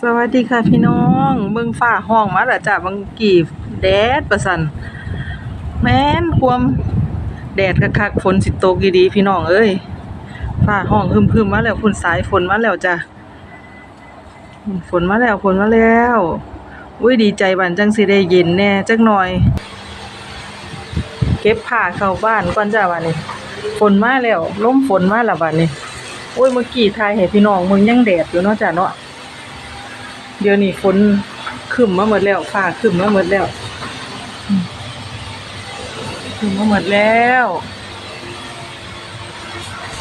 สวัสดีค่ะพี่น้องเบิ่งฟ้าห้องมาแล้วจ้ะบางกี่แดดประสันแม่นความแดดคักๆฝนสิตกดีๆพี่น้องเอ้ยฟ้าห้องฮึมๆมาแล้วฝนสายฝนมาแล้วจ้ะฝนมาแล้วฝนมาแล้วอุ้ยดีใจบันจังสิได้เย็นแน่จักหน่อย เก็บผ้าเข้าบ้านก่อนจ้ะบัดนี้ฝนมาแล้วล้มฝนมาแล้วบัดนี้โอ้ยเมื่อกี้ทายให้พี่น้องมึงยังแดดอยู่เนาะจ้ะเนาะ เดี๋ยวนี้ฝนครึ้มมาหมดแล้วฟ้าครึ้มมาหมดแล้วอืมครึ้มมาหมดแล้ว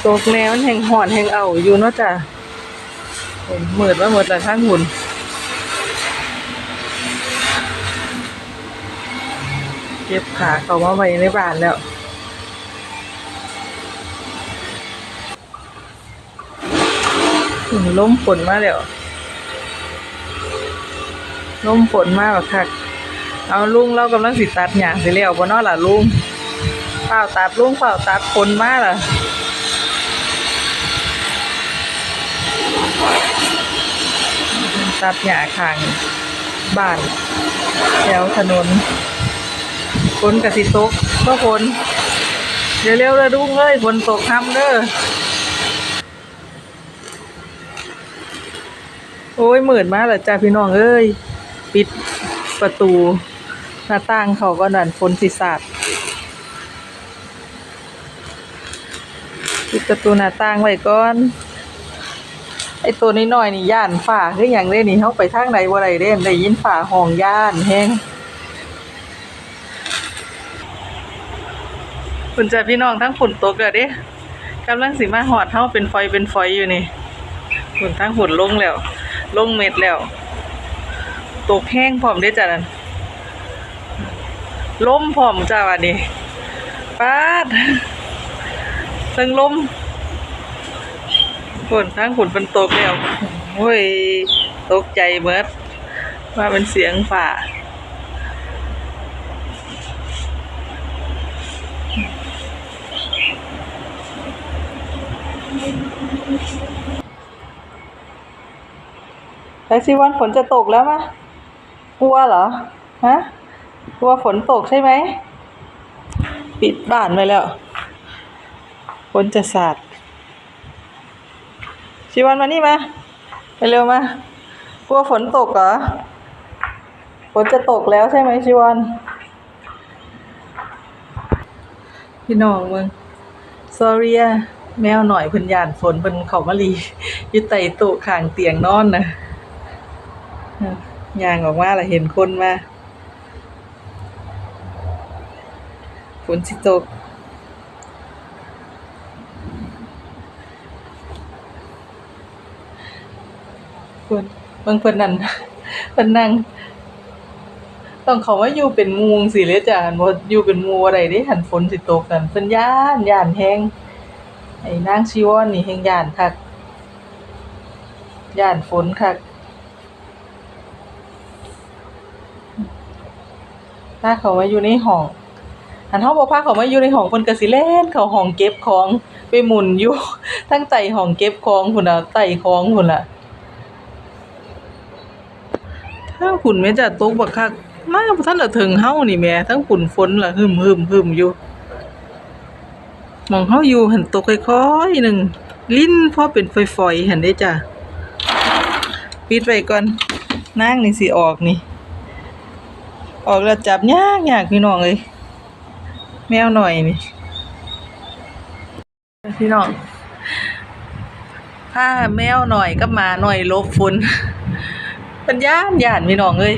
ตกแนวมันแห่งหอนแห่งเอาอยู่เนาะจ้ะโอ้ยมืดมาหมดแล้วทั้งหุ่นเก็บขาเขามาไว้ในบ้านแล้วถึงล้มฝนมาแล้ว ลมฝนมากแบบคักเอาลุงเรากำลังสิตัดหยางสิแล้วบ่เนาะล่ะลุงเปล่าตัดลุงเปล่าตัดฝนมากล่ะตัดหญ้าข้างบ้านแถวถนนฝนกะสิตกก็ฝนเดี๋ยวเร็วเลยลุงเอ้ยฝนตกค่ำเด้อโอ้ยหมื่นมากเลยจ้าพี่น้องเอ้ย ปิดประตูหน้าต่างเขาก็นั่นฝนสิสาดปิดประตูหน้าต่างไว้ก่อน ไอตัวนี้น้อยๆนี่ย่านฝ่าคือหยังเด้นี่เฮาไปทางไหนบ่ได้เด้ได้ยินฝ่าห้องย่านแฮงคุณจ้าพี่น้องทั้งฝนตกแล้วเด้กำลังสิมาฮอดเฮาเป็นฝอยเป็นฝอยอยู่นี่ฝนทั้งฝนลงแล้ว ลงเม็ดแล้ว ตกแห้งพร้อมเด้จ้ะนั่นลมพร้อมจ้าวันนี้ปาดทั้งล้มฝนทั้งฝนเป็นตกแล้วโอ้ยตกใจเมิดว่าเป็นเสียงฝ่าไอ้สิวันฝนจะตกแล้วมะ กลัวเหรอฮะกลัวฝนตกใช่ไหมปิดบ้านไว้แล้วฝนจะสาดชิวันมานี่มาไปเร็วมากลัวฝนตกเหรอฝนจะตกแล้วใช่ไหมชิวันพี่น้องมึง sorry อะแมวหน่อยเพิ่นยานฝนเพิ่นเขามาลีอยู่ใต้โต๊ะข้างเตียงนอนน่ะ ย่างออกมาแล้วเห็นคนมาฝนสิตกฝนบางเพิ่นนั่นเพิ่นนั่งต้องเขาว่าอยู่เป็นมูงสิเลยจ้ะหันบ่อยู่เป็นมู่บ่ได้เด้หันฝนสิตกกันเพิ่นย้านย้านแฮงไอ้นางชีวรนี่แฮงย้านคักย้านฝนคัก พาเขามาอยู่ในห้องอันเฮาบ่พาเขามาอยู่ในห้องเพิ่นก็สิแล่นเขาห้องเก็บของไปหมุนอยู่ทั้งใต้ห้องเก็บของพุ่นน่ะใต้ของพุ่นล่ะถ้าฝุ่นแม่จะตกบักคักมาบ่ทันได้ถึงเฮานี่แม่ทั้งฝุ่นฝนล่ะหึมๆๆอยู่มองเฮาอยู่หันตกค่อยๆหนึ่งลิ้นพอเป็นฝอยๆหันเด้จ้ะปิดไว้ก่อนนางนี่สิออกนี่ ออกแล้วจับยากยากพี่น้องเลยแมวหน่อยนี่พี่น้องถ้าแมวหน่อยกับหมาหน่อยลบฝนเป็นย่านย่านพี่น้องเอ้ย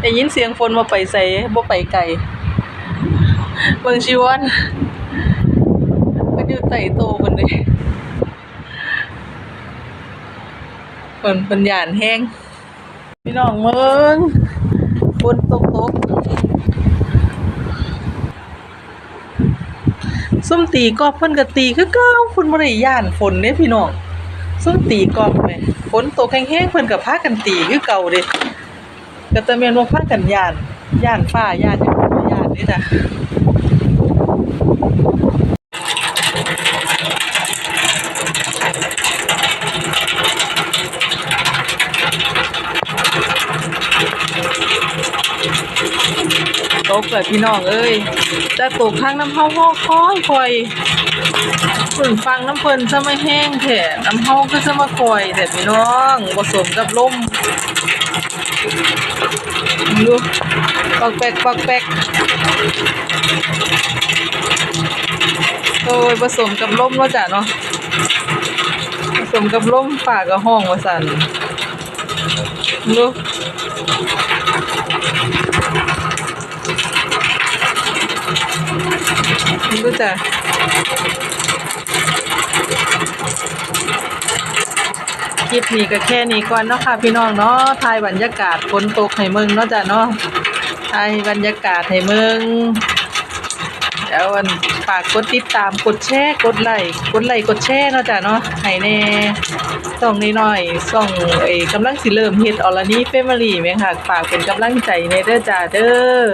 ได้ยินเสียงฝนบ่ไปใส่บ่ไปไกลเบิ่งชีวันมันอยู่ใต้โตคนเด้เพิ่นเพิ่นย่านแฮงพี่น้องเบิ่งฝนตก ส้มตีกอบเพิ่นก็ตีคือเก่าคุณบ่ได้ย่านฝนเด้พี่น้องส้มตีกอบแหมฝนตกแห้งๆเพิ่นก็พากันตีคือเก่าเด้ก็แต่แม่นว่าพากันย่านย่านฟ้าย่านหยังบ่ย่านนี่จ้ะ กเกิดพี่น้องเอ้ยจะตกทางน้ำเฮาฮอค่อยคอยฝนฟังน้ำเพิ่นซะไมาแห้งแท้น้ำเฮาก็จะมาคอยแต่พี่น้องผสมกับลมดูปอกแปกปอกแปกโอ้ยผสมกับลมเนาะจ้ะเนาะผสมกับลมปากกับห้องว่าสั่นดู ดูจ้ะคลิปนี้ก็แค่นี้ก่อนเนาะค่ะพี่น้องเนาะถ่ายบรรยากาศฝนตกให้เมืองเนาะจ้ะเนาะถ่ายบรรยากาศให้เมืองเดี๋ยววันฝากกดติดตามกดแชร์กดไลค์กดไลค์กดแชร์เนาะจ้ะเนาะให้แน่ส่องน้อยๆส่องไอ้กำลังสิเริ่มเฮ็ดออลนี่เฟมิลี่แม่ค่ะฝากเป็นกำลังใจในเด้อจ้าเด้อ